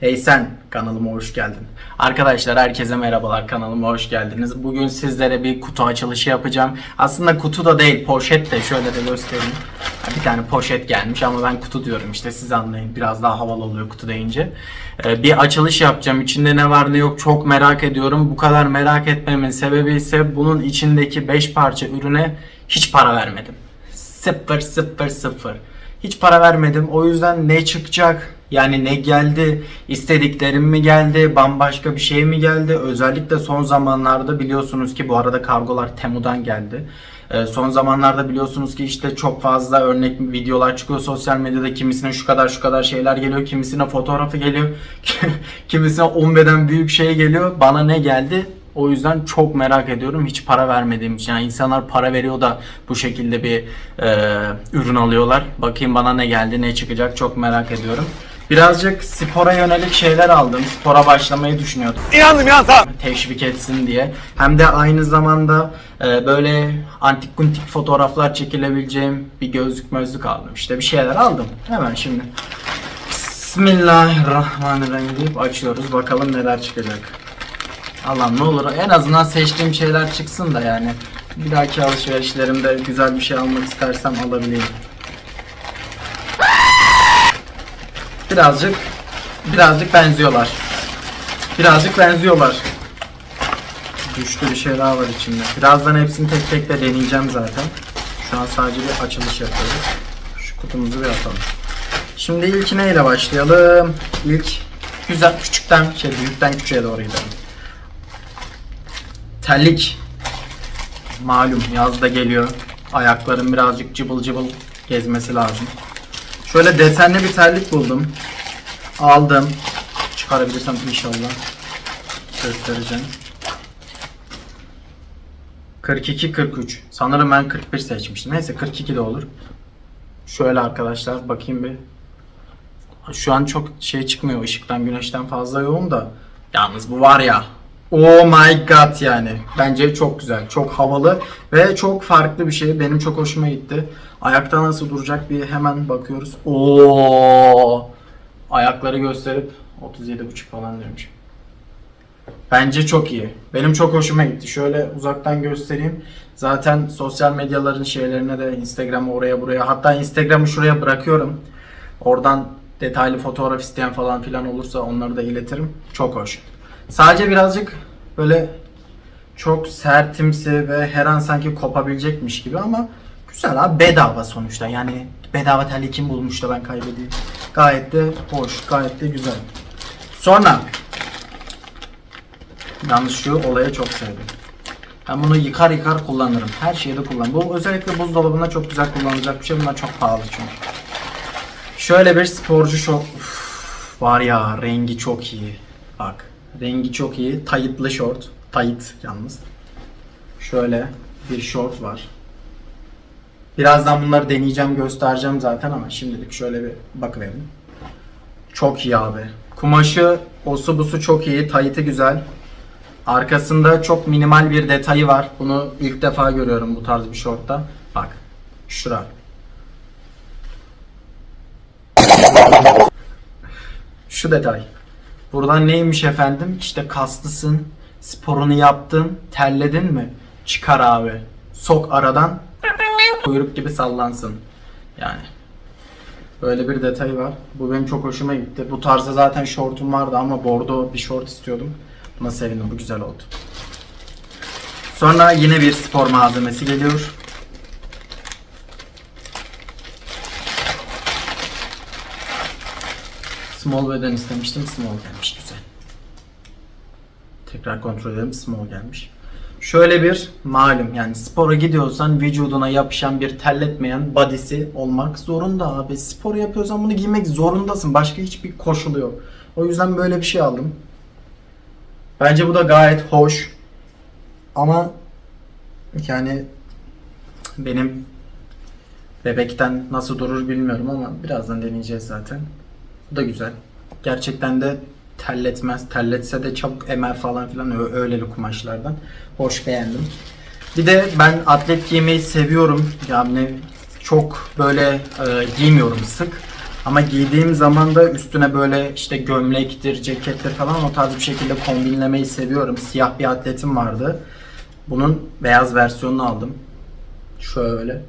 Hey sen kanalıma hoş geldin. Arkadaşlar herkese merhabalar kanalıma hoş geldiniz. Bugün sizlere bir kutu açılışı yapacağım. Aslında kutu da değil poşet de şöyle de göstereyim. Bir tane poşet gelmiş ama ben kutu diyorum işte siz anlayın. Biraz daha havalı oluyor kutu deyince. Ee, bir açılış yapacağım. İçinde ne var ne yok çok merak ediyorum. Bu kadar merak etmemin sebebi ise bunun içindeki 5 parça ürüne hiç para vermedim. Sıfır sıfır sıfır. Hiç para vermedim. O yüzden ne çıkacak? Yani ne geldi? İstediklerim mi geldi? Bambaşka bir şey mi geldi? Özellikle son zamanlarda biliyorsunuz ki bu arada kargolar Temu'dan geldi. Ee, son zamanlarda biliyorsunuz ki işte çok fazla örnek videolar çıkıyor sosyal medyada. Kimisine şu kadar şu kadar şeyler geliyor. Kimisine fotoğrafı geliyor. kimisine 10 beden büyük şey geliyor. Bana ne geldi? O yüzden çok merak ediyorum. Hiç para vermediğim için. Yani insanlar para veriyor da bu şekilde bir e, ürün alıyorlar. Bakayım bana ne geldi, ne çıkacak çok merak ediyorum. Birazcık spora yönelik şeyler aldım. Spora başlamayı düşünüyordum. İnandım ya tamam. Teşvik etsin diye. Hem de aynı zamanda e, böyle antik kuntik fotoğraflar çekilebileceğim bir gözlük mözlük aldım. İşte bir şeyler aldım. Hemen şimdi. Bismillahirrahmanirrahim deyip açıyoruz. Bakalım neler çıkacak. Allah ne olur en azından seçtiğim şeyler çıksın da yani. Bir dahaki alışverişlerimde güzel bir şey almak istersem alabileyim. Birazcık birazcık benziyorlar. Birazcık benziyorlar. Düştü bir şey daha var içinde. Birazdan hepsini tek tek de deneyeceğim zaten. Şu an sadece bir açılış yapıyoruz. Şu kutumuzu bir atalım. Şimdi ilk neyle başlayalım? İlk güzel küçükten şey büyükten küçüğe doğru gidelim. Terlik. Malum yaz da geliyor. Ayakların birazcık cıbıl cıbıl gezmesi lazım. Şöyle desenli bir terlik buldum. Aldım. Çıkarabilirsem inşallah. Göstereceğim. 42-43. Sanırım ben 41 seçmiştim. Neyse 42 de olur. Şöyle arkadaşlar bakayım bir. Şu an çok şey çıkmıyor ışıktan güneşten fazla yoğun da. Yalnız bu var ya. Oh my god yani. Bence çok güzel. Çok havalı ve çok farklı bir şey. Benim çok hoşuma gitti. Ayakta nasıl duracak bir hemen bakıyoruz. Oo! Ayakları gösterip 37,5 falan demiş. Bence çok iyi. Benim çok hoşuma gitti. Şöyle uzaktan göstereyim. Zaten sosyal medyaların şeylerine de Instagram'ı oraya buraya hatta Instagram'ı şuraya bırakıyorum. Oradan detaylı fotoğraf isteyen falan filan olursa onları da iletirim. Çok hoş. Sadece birazcık böyle çok sertimsi ve her an sanki kopabilecekmiş gibi ama güzel abi bedava sonuçta. Yani bedava terliği kim bulmuş da ben kaybedeyim. Gayet de hoş, gayet de güzel. Sonra Yalnız şu olaya çok sevdim. Ben bunu yıkar yıkar kullanırım. Her şeyde kullanırım. Bu özellikle buzdolabında çok güzel kullanılacak bir şey. Bunlar çok pahalı çünkü. Şöyle bir sporcu şort. Uf, var ya rengi çok iyi. Bak rengi çok iyi. Tayıtlı şort. Tayıt yalnız. Şöyle bir şort var. Birazdan bunları deneyeceğim göstereceğim zaten ama şimdilik şöyle bir bakıverin. Çok iyi abi. Kumaşı osu busu çok iyi. Tayıtı güzel. Arkasında çok minimal bir detayı var. Bunu ilk defa görüyorum bu tarz bir şortta. Bak. Şura. Şu detay. Buradan neymiş efendim? İşte kaslısın, sporunu yaptın, terledin mi? Çıkar abi. Sok aradan. Kuyruk gibi sallansın. Yani. Böyle bir detay var. Bu benim çok hoşuma gitti. Bu tarzda zaten şortum vardı ama bordo bir şort istiyordum. Buna sevindim. Bu güzel oldu. Sonra yine bir spor malzemesi geliyor. Small beden istemiştim. Small gelmiş. Güzel. Tekrar kontrol edelim. Small gelmiş. Şöyle bir malum yani spora gidiyorsan vücuduna yapışan bir terletmeyen body'si olmak zorunda abi. Spor yapıyorsan bunu giymek zorundasın. Başka hiçbir koşulu yok. O yüzden böyle bir şey aldım. Bence bu da gayet hoş. Ama yani benim bebekten nasıl durur bilmiyorum ama birazdan deneyeceğiz zaten. Da güzel. Gerçekten de terletmez. Terletse de çabuk emer falan filan öyleli kumaşlardan. Hoş beğendim. Bir de ben atlet giymeyi seviyorum. Yani çok böyle e, giymiyorum sık. Ama giydiğim zaman da üstüne böyle işte gömlektir, cekettir falan o tarz bir şekilde kombinlemeyi seviyorum. Siyah bir atletim vardı. Bunun beyaz versiyonunu aldım. Şöyle.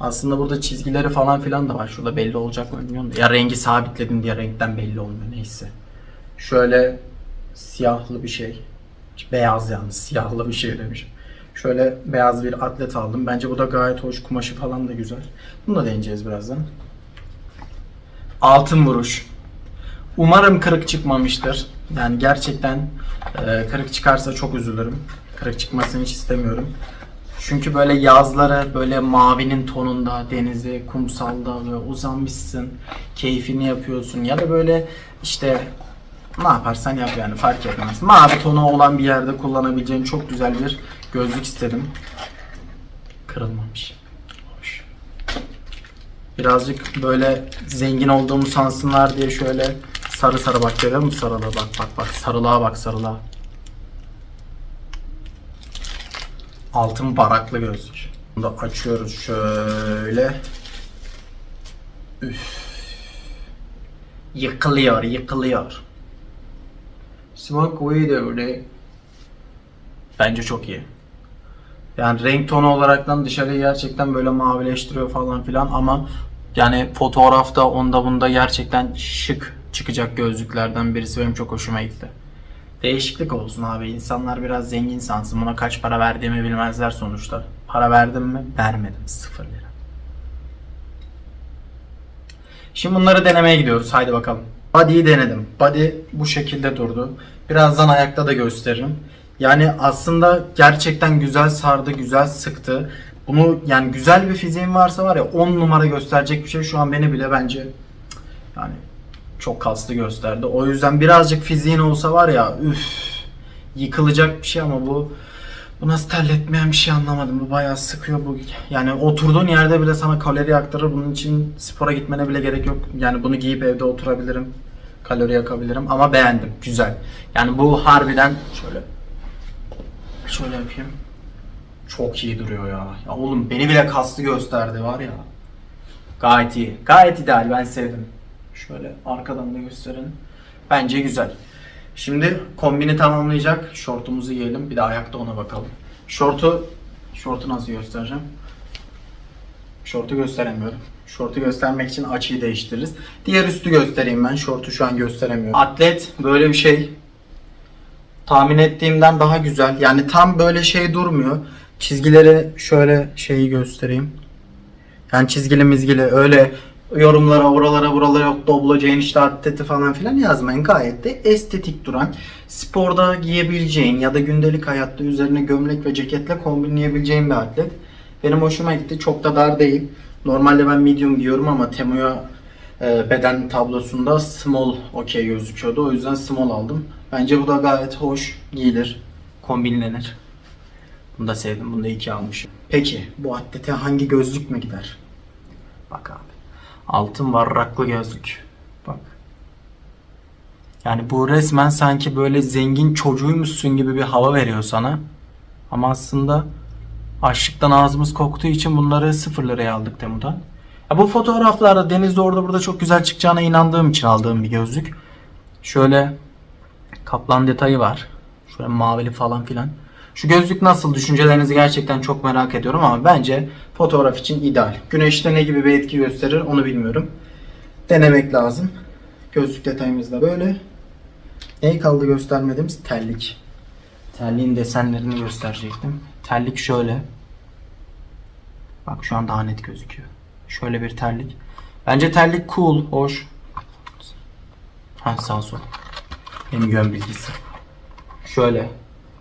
Aslında burada çizgileri falan filan da var. Şurada belli olacak mı bilmiyorum. Ya rengi sabitledim diye renkten belli olmuyor neyse. Şöyle siyahlı bir şey. Beyaz yani siyahlı bir şey demişim. Şöyle beyaz bir atlet aldım. Bence bu da gayet hoş. Kumaşı falan da güzel. Bunu da deneyeceğiz birazdan. Altın vuruş. Umarım kırık çıkmamıştır. Yani gerçekten e, kırık çıkarsa çok üzülürüm. Kırık çıkmasını hiç istemiyorum. Çünkü böyle yazları böyle mavinin tonunda denize, kumsalda böyle uzanmışsın. Keyfini yapıyorsun. Ya da böyle işte ne yaparsan yap yani fark etmez. Mavi tonu olan bir yerde kullanabileceğin çok güzel bir gözlük istedim. Kırılmamış. Hoş. Birazcık böyle zengin olduğumu sansınlar diye şöyle sarı sarı bak görüyor musun sarılığa bak bak bak sarılığa bak sarılığa. Altın baraklı gözlük. Bunu da açıyoruz şöyle. Üf. Yıkılıyor yıkılıyor. Smoke weed every Bence çok iyi. Yani renk tonu olaraktan dışarıyı gerçekten böyle mavileştiriyor falan filan ama yani fotoğrafta onda bunda gerçekten şık çıkacak gözlüklerden birisi benim çok hoşuma gitti. Değişiklik olsun abi. İnsanlar biraz zengin sansın. Buna kaç para verdiğimi bilmezler sonuçta. Para verdim mi? Vermedim. Sıfır lira. Şimdi bunları denemeye gidiyoruz. Haydi bakalım. Body'yi denedim. Body bu şekilde durdu. Birazdan ayakta da gösteririm. Yani aslında gerçekten güzel sardı, güzel sıktı. Bunu yani güzel bir fiziğin varsa var ya 10 numara gösterecek bir şey şu an beni bile bence yani çok kaslı gösterdi. O yüzden birazcık fiziğin olsa var ya üf yıkılacak bir şey ama bu bu nasıl terletmeyen bir şey anlamadım. Bu bayağı sıkıyor bu. Yani oturduğun yerde bile sana kalori yaktırır. Bunun için spora gitmene bile gerek yok. Yani bunu giyip evde oturabilirim. Kalori yakabilirim ama beğendim. Güzel. Yani bu harbiden şöyle şöyle yapayım. Çok iyi duruyor ya. Ya oğlum beni bile kaslı gösterdi var ya. Gayet iyi. Gayet ideal. Ben sevdim. Şöyle arkadan da gösterelim. Bence güzel. Şimdi kombini tamamlayacak. Şortumuzu giyelim. Bir de ayakta ona bakalım. Şortu şortu nasıl göstereceğim? Şortu gösteremiyorum. Şortu göstermek için açıyı değiştiririz. Diğer üstü göstereyim ben. Şortu şu an gösteremiyorum. Atlet böyle bir şey. Tahmin ettiğimden daha güzel. Yani tam böyle şey durmuyor. Çizgileri şöyle şeyi göstereyim. Yani çizgili mizgili öyle yorumlara oralara buralara yok dobloceğin işte atleti falan filan yazmayın. Gayet de estetik duran sporda giyebileceğin ya da gündelik hayatta üzerine gömlek ve ceketle kombinleyebileceğin bir atlet. Benim hoşuma gitti. Çok da dar değil. Normalde ben medium giyiyorum ama Temu'ya e, beden tablosunda small okey gözüküyordu. O yüzden small aldım. Bence bu da gayet hoş giyilir. Kombinlenir. Bunu da sevdim. Bunu da iki almışım. Peki bu atlete hangi gözlük mü gider? Bak abi. Altın varraklı gözlük. Bak. Yani bu resmen sanki böyle zengin çocuğuymuşsun gibi bir hava veriyor sana. Ama aslında açlıktan ağzımız koktuğu için bunları sıfır liraya aldık Temu'dan. Ya bu fotoğraflarda denizde orada burada çok güzel çıkacağına inandığım için aldığım bir gözlük. Şöyle kaplan detayı var. Şöyle mavili falan filan. Şu gözlük nasıl? Düşüncelerinizi gerçekten çok merak ediyorum ama bence fotoğraf için ideal. Güneşte ne gibi bir etki gösterir onu bilmiyorum. Denemek lazım. Gözlük detayımız da böyle. Neyi kaldı göstermediğimiz? Terlik. Terliğin desenlerini gösterecektim. Terlik şöyle. Bak şu an daha net gözüküyor. Şöyle bir terlik. Bence terlik cool, hoş. Ha sağ sol. Benim yön bilgisi. Şöyle.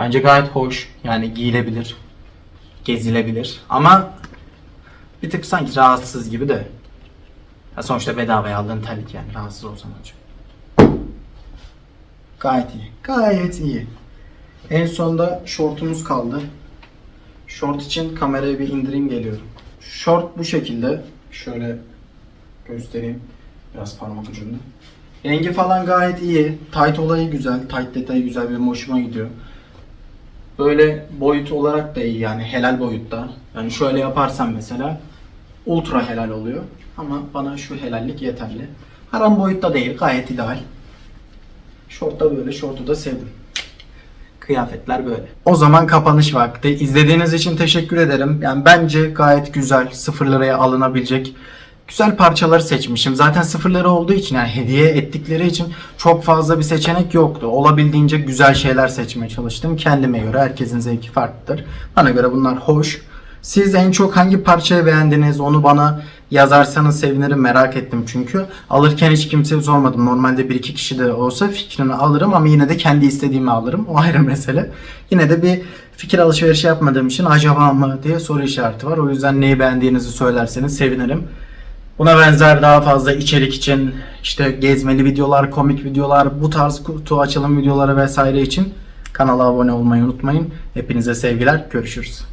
Bence gayet hoş. Yani giyilebilir. Gezilebilir. Ama bir tık sanki rahatsız gibi de. Ya sonuçta bedavaya aldığın terlik yani. Rahatsız olsan olacak. Gayet iyi. Gayet iyi. En sonda şortumuz kaldı. Şort için kamerayı bir indireyim geliyorum. Şort bu şekilde. Şöyle göstereyim. Biraz parmak ucunda. Rengi falan gayet iyi. Tight olayı güzel. Tight detayı güzel. Benim hoşuma gidiyor. Böyle boyut olarak da iyi yani helal boyutta. Yani şöyle yaparsam mesela ultra helal oluyor. Ama bana şu helallik yeterli. Haram boyutta değil. Gayet ideal. Şortta böyle. Şortu da sevdim. Kıyafetler böyle. O zaman kapanış vakti. İzlediğiniz için teşekkür ederim. Yani bence gayet güzel, sıfır liraya alınabilecek güzel parçaları seçmişim. Zaten sıfır lira olduğu için yani hediye ettikleri için çok fazla bir seçenek yoktu. Olabildiğince güzel şeyler seçmeye çalıştım. Kendime göre herkesin zevki farklıdır. Bana göre bunlar hoş. Siz en çok hangi parçayı beğendiniz onu bana yazarsanız sevinirim merak ettim çünkü. Alırken hiç kimseye sormadım. Normalde bir iki kişi de olsa fikrini alırım ama yine de kendi istediğimi alırım. O ayrı mesele. Yine de bir fikir alışverişi yapmadığım için acaba mı diye soru işareti var. O yüzden neyi beğendiğinizi söylerseniz sevinirim. Buna benzer daha fazla içerik için işte gezmeli videolar, komik videolar, bu tarz kutu açılım videoları vesaire için kanala abone olmayı unutmayın. Hepinize sevgiler. Görüşürüz.